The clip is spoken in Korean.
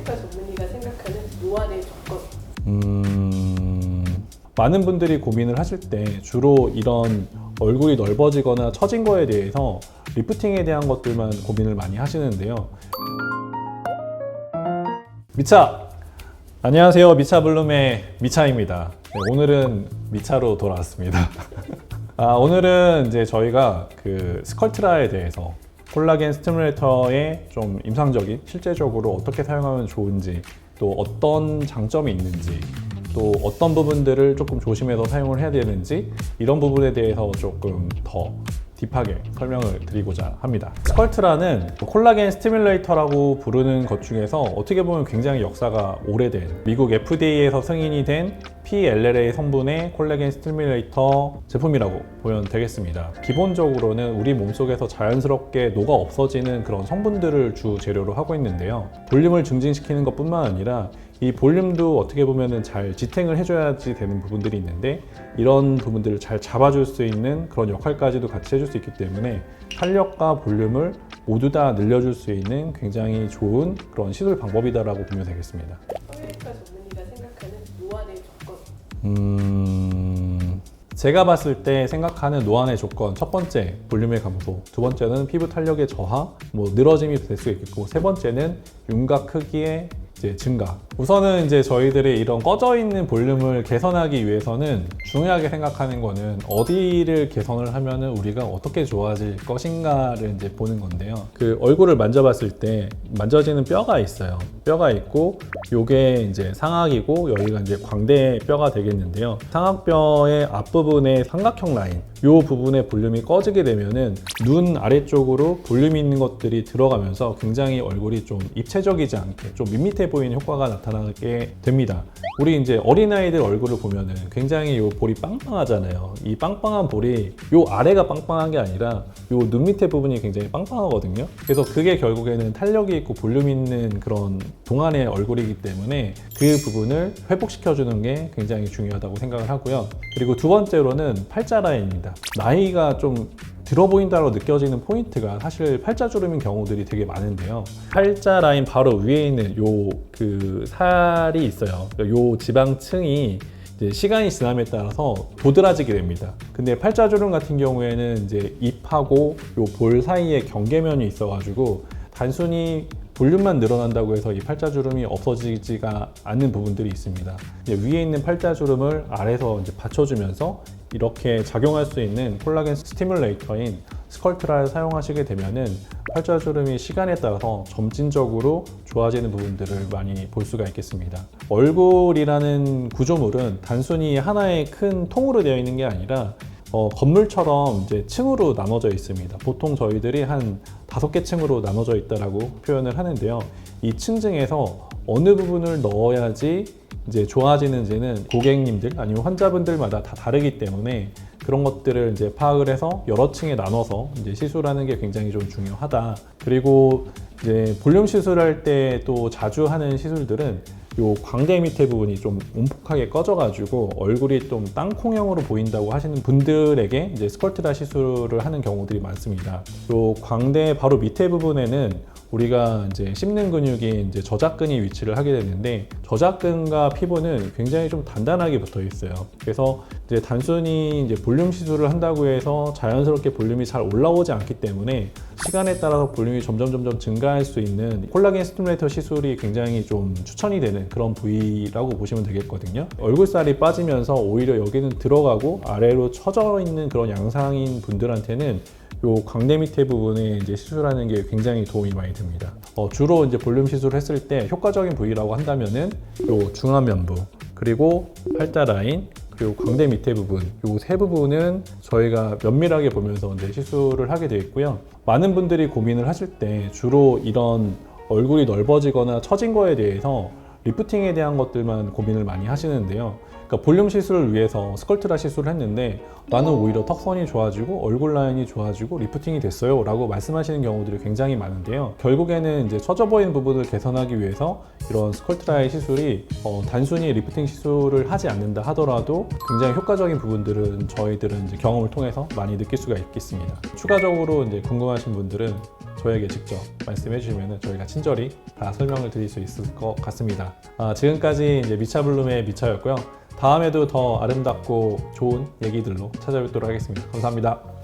성형외과 전문의가 생각하는 노안의 조건. 음, 많은 분들이 고민을 하실 때 주로 이런 얼굴이 넓어지거나 처진 거에 대해서 리프팅에 대한 것들만 고민을 많이 하시는데요. 미차! 안녕하세요. 미차 블룸의 미차입니다. 네, 오늘은 미차로 돌아왔습니다. 아, 오늘은 이제 저희가 그 스컬트라에 대해서 콜라겐 스티뮬레이터의 좀 임상적인 실제적으로 어떻게 사용하면 좋은지 또 어떤 장점이 있는지 또 어떤 부분들을 조금 조심해서 사용을 해야 되는지 이런 부분에 대해서 조금 더 딥하게 설명을 드리고자 합니다. 스컬트라는 콜라겐 스티뮬레이터라고 부르는 것 중에서 어떻게 보면 굉장히 역사가 오래된 미국 FDA에서 승인이 된 PLLA 성분의 콜라겐 스티뮬레이터 제품이라고 보면 되겠습니다. 기본적으로는 우리 몸속에서 자연스럽게 녹아 없어지는 그런 성분들을 주 재료로 하고 있는데요. 볼륨을 증진시키는 것 뿐만 아니라 이 볼륨도 어떻게 보면은 잘 지탱을 해줘야지 되는 부분들이 있는데 이런 부분들을 잘 잡아줄 수 있는 그런 역할까지도 같이 해줄 수 있기 때문에 탄력과 볼륨을 모두 다 늘려줄 수 있는 굉장히 좋은 그런 시술 방법이다라고 보면 되겠습니다. 음, 제가 봤을 때 생각하는 노안의 조건 첫 번째 볼륨의 감소, 두 번째는 피부 탄력의 저하, 뭐 늘어짐이 될 수 있겠고 세 번째는 윤곽 크기의 이제 증가. 우선은 이제 저희들이 이런 꺼져 있는 볼륨을 개선하기 위해서는 중요하게 생각하는 거는 어디를 개선을 하면은 우리가 어떻게 좋아질 것인가를 이제 보는 건데요. 그 얼굴을 만져봤을 때 만져지는 뼈가 있어요. 뼈가 있고 요게 이제 상악이고 여기가 이제 광대 뼈가 되겠는데요. 상악뼈의 앞부분의 삼각형 라인 요 부분의 볼륨이 꺼지게 되면은 눈 아래쪽으로 볼륨이 있는 것들이 들어가면서 굉장히 얼굴이 좀 입체적이지 않게 좀 밋밋해 보이는 효과가 나타 나게 됩니다. 우리 이제 어린아이들 얼굴을 보면은 굉장히 요 볼이 빵빵하잖아요. 이 빵빵한 볼이 요 아래가 빵빵한 게 아니라 요 눈 밑에 부분이 굉장히 빵빵하거든요. 그래서 그게 결국에는 탄력이 있고 볼륨 있는 그런 동안의 얼굴이기 때문에 그 부분을 회복시켜주는 게 굉장히 중요하다고 생각을 하고요. 그리고 두 번째로는 팔자 라인입니다. 나이가 좀 들어 보인다고 느껴지는 포인트가 사실 팔자주름인 경우들이 되게 많은데요. 팔자 라인 바로 위에 있는 요 그 살이 있어요. 요 지방층이 시간이 지남에 따라서 도드라지게 됩니다. 근데 팔자주름 같은 경우에는 이제 입하고 요 볼 사이에 경계면이 있어가지고 단순히 볼륨만 늘어난다고 해서 이 팔자주름이 없어지지가 않는 부분들이 있습니다. 위에 있는 팔자주름을 아래서 이제 받쳐주면서 이렇게 작용할 수 있는 콜라겐 스티뮬레이터인 스컬트라를 사용하시게 되면은 팔자주름이 시간에 따라서 점진적으로 좋아지는 부분들을 많이 볼 수가 있겠습니다. 얼굴이라는 구조물은 단순히 하나의 큰 통으로 되어 있는 게 아니라 어, 건물처럼 이제 층으로 나눠져 있습니다. 보통 저희들이 한 다섯 개 층으로 나눠져 있다라고 표현을 하는데요. 이 층 중에서 어느 부분을 넣어야지 이제 좋아지는지는 고객님들 아니면 환자분들마다 다 다르기 때문에 그런 것들을 이제 파악을 해서 여러 층에 나눠서 이제 시술하는 게 굉장히 좀 중요하다. 그리고 이제 볼륨 시술할 때 또 자주 하는 시술들은 요 광대 밑에 부분이 좀 움푹하게 꺼져가지고 얼굴이 좀 땅콩형으로 보인다고 하시는 분들에게 이제 스컬트라 시술을 하는 경우들이 많습니다. 요 광대 바로 밑에 부분에는 우리가 이제 씹는 근육이 이제 저작근이 위치를 하게 되는데 저작근과 피부는 굉장히 좀 단단하게 붙어 있어요. 그래서 이제 단순히 이제 볼륨 시술을 한다고 해서 자연스럽게 볼륨이 잘 올라오지 않기 때문에 시간에 따라서 볼륨이 점점 점점 증가할 수 있는 콜라겐 스티뮬레이터 시술이 굉장히 좀 추천이 되는 그런 부위라고 보시면 되겠거든요. 얼굴살이 빠지면서 오히려 여기는 들어가고 아래로 처져 있는 그런 양상인 분들한테는 요 광대 밑에 부분에 이제 시술하는 게 굉장히 도움이 많이 됩니다. 어, 주로 이제 볼륨 시술을 했을 때 효과적인 부위라고 한다면은 요 중안면부 그리고 팔자 라인 그리고 광대 밑에 부분 요 세 부분은 저희가 면밀하게 보면서 이제 시술을 하게 되어 있고요. 많은 분들이 고민을 하실 때 주로 이런 얼굴이 넓어지거나 처진 거에 대해서 리프팅에 대한 것들만 고민을 많이 하시는데요. 그러니까 볼륨 시술을 위해서 스컬트라 시술을 했는데 나는 오히려 턱선이 좋아지고 얼굴 라인이 좋아지고 리프팅이 됐어요 라고 말씀하시는 경우들이 굉장히 많은데요. 결국에는 이제 처져 보이는 부분을 개선하기 위해서 이런 스컬트라의 시술이 어, 단순히 리프팅 시술을 하지 않는다 하더라도 굉장히 효과적인 부분들은 저희들은 경험을 통해서 많이 느낄 수가 있겠습니다. 추가적으로 이제 궁금하신 분들은 저에게 직접 말씀해 주시면 저희가 친절히 다 설명을 드릴 수 있을 것 같습니다. 아, 지금까지 이제 미차블룸의 미차였고요. 다음에도 더 아름답고 좋은 얘기들로 찾아뵙도록 하겠습니다. 감사합니다.